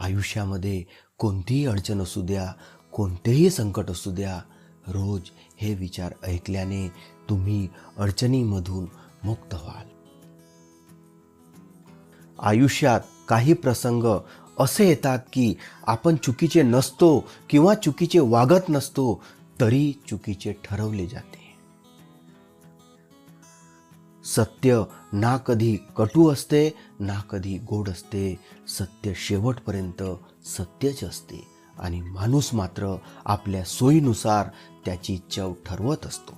आयुष्यामध्ये कोणतीही अडचण असू द्या कोणतेही संकट असू द्या रोज हे विचार ऐकल्याने तुम्ही अडचणीमधून मुक्त व्हाल. आयुष्यात काही प्रसंग असे येतात की आपण चुकीचे नसतो किंवा चुकीचे वागत नसतो तरी चुकीचे ठरवले जाते. सत्य ना कधी कटू असते ना कधी गोड असते. सत्य शेवटपर्यंत सत्यच असते. आणि माणूस मात्र आपल्या सोयीनुसार त्याची चव ठरवत असतो.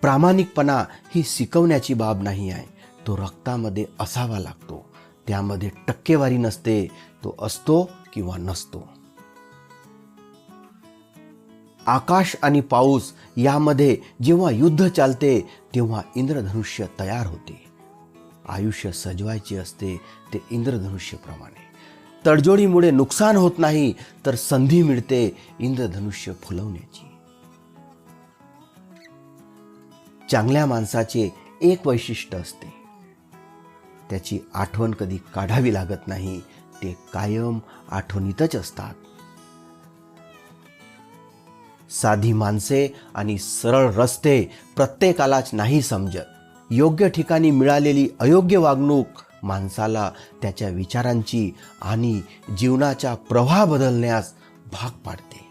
प्रामाणिकपणा ही शिकवण्याची बाब नाही आहे. तो रक्तामध्ये असावा लागतो. त्यामध्ये टक्केवारी नसते. तो असतो किंवा नसतो. आकाश आणि पाऊस यामध्ये जेव्हा युद्ध चालते तेव्हा इंद्रधनुष्य तयार होते. आयुष्य सजवायचे असते ते इंद्रधनुष्यप्रमाणे. तडजोडीमुळे नुकसान होत नाही तर संधी मिळते इंद्रधनुष्य फुलवण्याची. चांगल्या माणसाचे एक वैशिष्ट्य असते. त्याची आठवण कधी काढावी लागत नाही ते कायम आठवणीतच असतात. साधी माणसे आणि सरळ रस्ते प्रत्येकालाच नाही समजत. योग्य ठिकाणी मिळालेली अयोग्य वागणूक माणसाला त्याच्या विचारांची आणि जीवनाचा प्रवाह बदलण्यास भाग पाडते.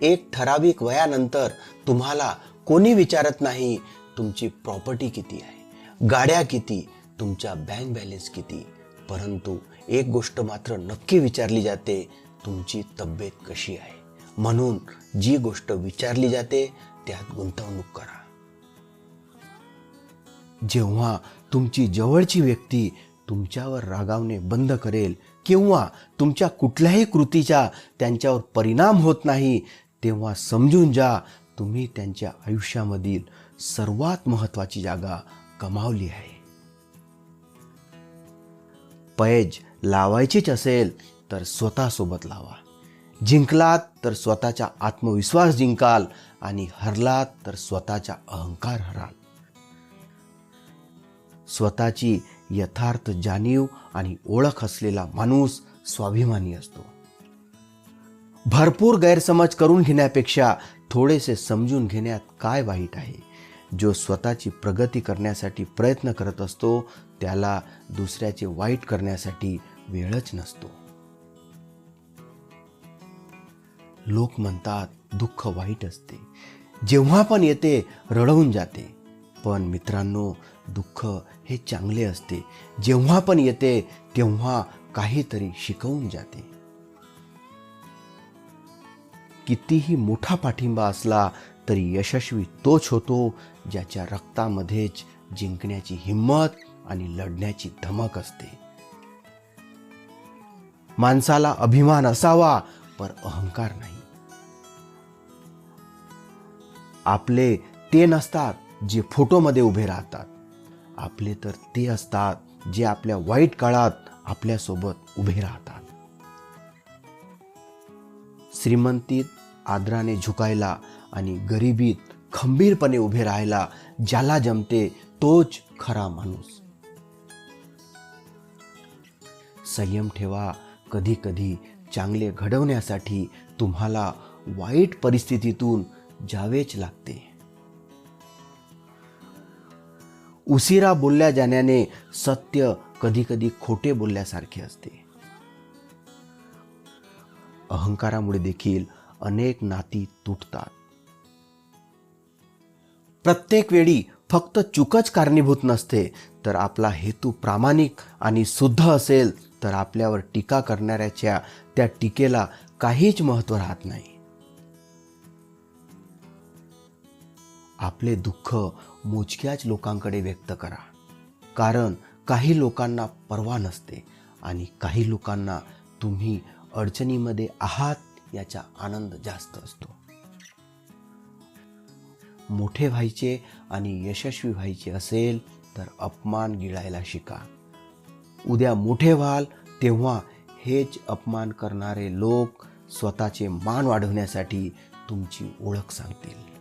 एक ठराविक वयानंतर तुम्हाला कोणी विचारत नाही तुमची प्रॉपर्टी किती आहे? गाड्या किती? तुमचा बँक बॅलन्स किती? परंतु एक गोष्ट मात्र नक्की विचारली जाते तुमची तब्येत कशी आहे? म्हणून जी गोष्ट विचारली जाते त्यात गुंतवणूक करा. जेव्हा तुमची जवळची व्यक्ती तुमच्यावर रागावणे बंद करेल किंवा तुमच्या कुठल्याही कृतीचा त्यांच्यावर परिणाम होत नाही तेव्हा समजून जा तुम्ही त्यांच्या आयुष्यामधील सर्वात महत्त्वाची जागा कमावली आहे. पैज लावायचीच असेल तर स्वतःसोबत लावा. जिंकलात तर स्वतःचा आत्मविश्वास जिंकाल आणि हरलात तर स्वतःचा अहंकार हराल. स्वतःची यथार्थ जाणीव आणि ओळख असलेला माणूस स्वाभिमानी असतो. भरपूर गैरसमज करून घेण्यापेक्षा थोडेसे समजून घेण्यात काय वाईट आहे? जो स्वतःची प्रगती करण्यासाठी प्रयत्न करत असतो त्याला दुसऱ्याचे वाईट करण्यासाठी वेळच नसतो. लोक म्हणतात दुःख वाईट असते. जेव्हा पण येते रडवून जाते. पण मित्रांनो दुःख हे चांगले असते. जेव्हा पण येते तेव्हा काहीतरी शिकवून जाते. कितीही मोठा पाठिंबा असला तरी यशस्वी तोच होतो ज्याच्या रक्तामध्येच जिंकण्याची हिंमत आणि लढण्याची धमक असते. माणसाला अभिमान असावा पर अहंकार नाही. आपले ते नसतात जे फोटोमध्ये उभे राहतात. आपले तर ते असतात जे आपल्या वाईट काळात आपल्यासोबत उभे राहतात. श्रीमंतीत आदराने झुकायला आणि गरिबीत खंबीरपणे उभे राहायला ज्याला जमते तोच खरा माणूस. संयम ठेवा कधी कधी चांगले घडवण्यासाठी तुम्हाला वाईट परिस्थितीतून जावेच लागते. उशिरा बोलल्या जाण्याने सत्य कधी कधी खोटे बोलल्यासारखे असते. अहंकारामुळे देखील अनेक नाती तुटतात. प्रत्येक वेळी फक्त चुकच कारणीभूत नसते तर आपला हेतू प्रामाणिक आणि शुद्ध असेल तर आपल्यावर टीका करणाऱ्याच्या त्या टीकेला काहीच महत्त्व राहत नाही. आपले दुःख मोजक्याच लोकांकडे व्यक्त करा. कारण काही लोकांना परवा नसते आणि काही लोकांना तुम्ही अडचणीमध्ये आहात याचा आनंद जास्त असतो. मोठे व्हायचे आणि यशस्वी व्हायचे असेल तर अपमान गिळायला शिका. उद्या मोठे व्हाल तेव्हा हेच अपमान करणारे लोक स्वतःचे मान वाढवण्यासाठी तुमची ओळख सांगतील.